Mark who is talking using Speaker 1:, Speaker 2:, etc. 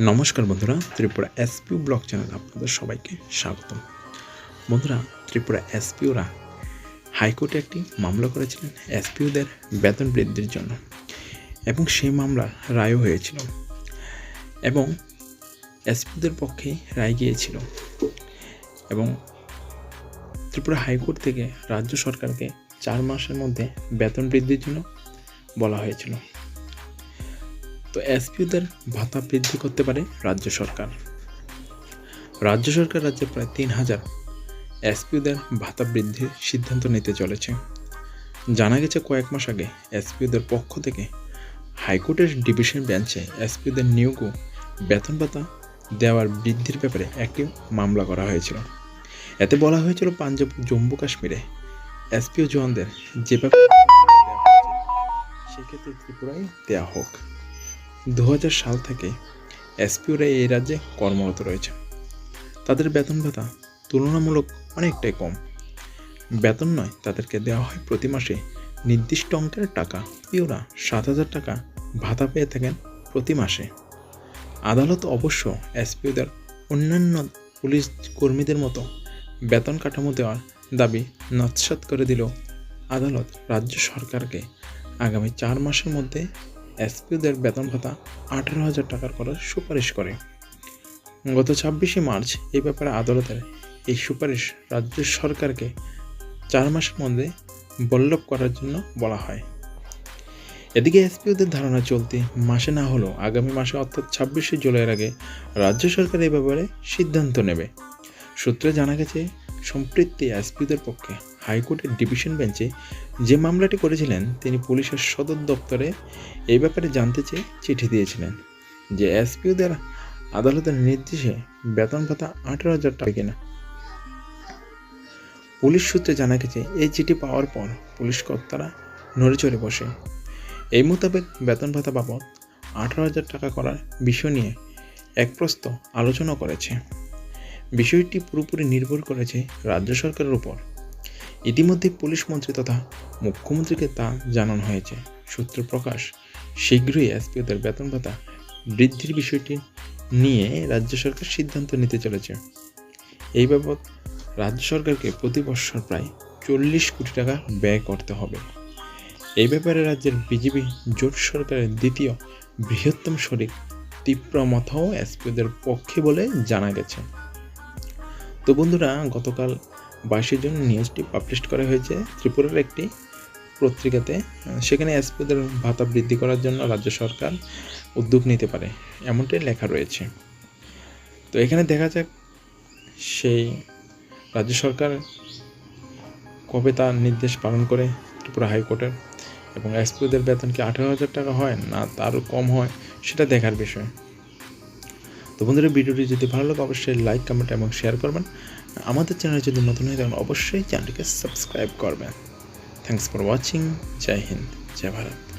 Speaker 1: নমস্কার বন্ধুরা, Tripura SPO blog channel আপনাদের সবাইকে স্বাগতম। বন্ধুরা, ত্রিপুরা এসপিওরা হাইকোর্টে একটি মামলা করেছিলেন এসপিওদের বেতন বৃদ্ধির জন্য এবং সেই মামলা রায়ও হয়েছিল এবং এসপিওদের পক্ষেই রায় গিয়েছিল এবং ত্রিপুরা হাইকোর্ট থেকে রাজ্য সরকারকে চার মাসের মধ্যে বেতন বৃদ্ধির জন্য বলা হয়েছিল। তো এসপিওদের ভাতা বৃদ্ধি করতে পারে রাজ্য সরকার। রাজ্য সরকার রাজ্যে প্রায় তিন হাজার এসপিওদের ভাতা বৃদ্ধির সিদ্ধান্ত নিতে চলেছে। জানা গেছে কয়েক মাস আগে এসপিওদের পক্ষ থেকে হাইকোর্টের ডিভিশন বেঞ্চে এসপিওদের নিয়োগও বেতন ভাতা দেওয়ার বৃদ্ধির ব্যাপারে একটি মামলা করা হয়েছিল। এতে বলা হয়েছিল পাঞ্জাব, জম্মু, কাশ্মীরে এসপিও জওয়ানদের যে ব্যাপারে সেক্ষেত্রে ত্রিপুরায় দেওয়া হোক। দু হাজার সাল থেকে এসপিওরা এই রাজ্যে কর্মরত রয়েছে। তাদের বেতন ভাতা তুলনামূলক অনেকটাই কম। বেতন নয়, তাদেরকে দেওয়া হয় প্রতি মাসে নির্দিষ্ট অঙ্কের টাকা। পিওরা সাত হাজার টাকা ভাতা পেয়ে থাকেন প্রতি মাসে। আদালত অবশ্য এসপিওদের অন্যান্য পুলিশ কর্মীদের মতো বেতন কাঠামো দেওয়ার দাবি নৎসাত করে দিল আদালত রাজ্য সরকারকে আগামী চার মাসের মধ্যে এসপিওদের বেতন ভাতা আঠারো হাজার টাকার করার সুপারিশ করে। গত ছাব্বিশে মার্চ এই ব্যাপারে আদালতের এই সুপারিশ রাজ্য সরকারকে চার মাসের মধ্যে বল্লভ করার জন্য বলা হয়। এদিকে এসপিওদের ধারণা চলতি মাসে না হলেও আগামী মাসে অর্থাৎ ছাব্বিশে জুলাইয়ের আগে রাজ্য সরকার এ ব্যাপারে সিদ্ধান্ত নেবে। সূত্রে জানা গেছে সম্পৃক্তি এসপিওদের পক্ষে হাইকোর্টের ডিভিশন বেঞ্চে যে মামলাটি করেছিলেন, তিনি পুলিশের সদর দপ্তরে এই ব্যাপারে জানতে চেয়ে চিঠি দিয়েছিলেন যে এসপিওদের আদালতের নির্দেশে বেতন ভাতা আঠারো হাজার টাকা কিনা। পুলিশ সূত্রে জানা গেছে, এই চিঠি পাওয়ার পর পুলিশ কর্তারা নড়ে চড়ে বসে। এই মোতাবেক বেতন ভাতা বাবদ আঠারো হাজার টাকা করার বিষয় নিয়ে এক প্রস্ত আলোচনা করেছে। বিষয়টি পুরোপুরি নির্ভর করেছে রাজ্য সরকারের উপর। ইতিমধ্যে পুলিশ মন্ত্রী তথা মুখ্যমন্ত্রীকে তা জানানো হয়েছে। সূত্র প্রকাশ, শীঘ্রই এসপিওদের বেতন ভাতা বৃদ্ধির বিষয়টি নিয়ে রাজ্য সরকার সিদ্ধান্ত নিতে চলেছে। এই বাবদ রাজ্য সরকারকে প্রতি বছর প্রায় চল্লিশ কোটি টাকা ব্যয় করতে হবে। এই ব্যাপারে রাজ্যের বিজেপি জোট সরকারের দ্বিতীয় বৃহত্তম শরিক তীব্র মথাও এসপিওদের পক্ষে বলে জানা গেছে। তো বন্ধুরা, গতকাল বাইশে জুন নিউজটি পাবলিশ করা হয়েছে। ত্রিপুরার একটি পত্রিকাতে সেখানে এসপিদের ভাতা বৃদ্ধি করার জন্য রাজ্য সরকার উদ্যোগ নিতে পারে, এমনটাই লেখা রয়েছে। তো এখানে দেখা যাক সেই রাজ্য সরকার কবে তার নির্দেশ পালন করে ত্রিপুরা হাইকোর্টের, এবং এসপিদের বেতন কি আঠারো হাজার টাকা হয় না তারও কম হয়, সেটা দেখার বিষয়। তো বন্ধুরা, ভিডিওটি যদি ভালো লাগে, অবশ্যই লাইক কমেন্ট এবং শেয়ার করবেন। আমাদের চ্যানেলে যদি নতুন হয়ে তাহলে অবশ্যই চ্যানেলটিকে সাবস্ক্রাইব করবেন। থ্যাংকস ফর ওয়াচিং জয় হিন্দ জয় ভারত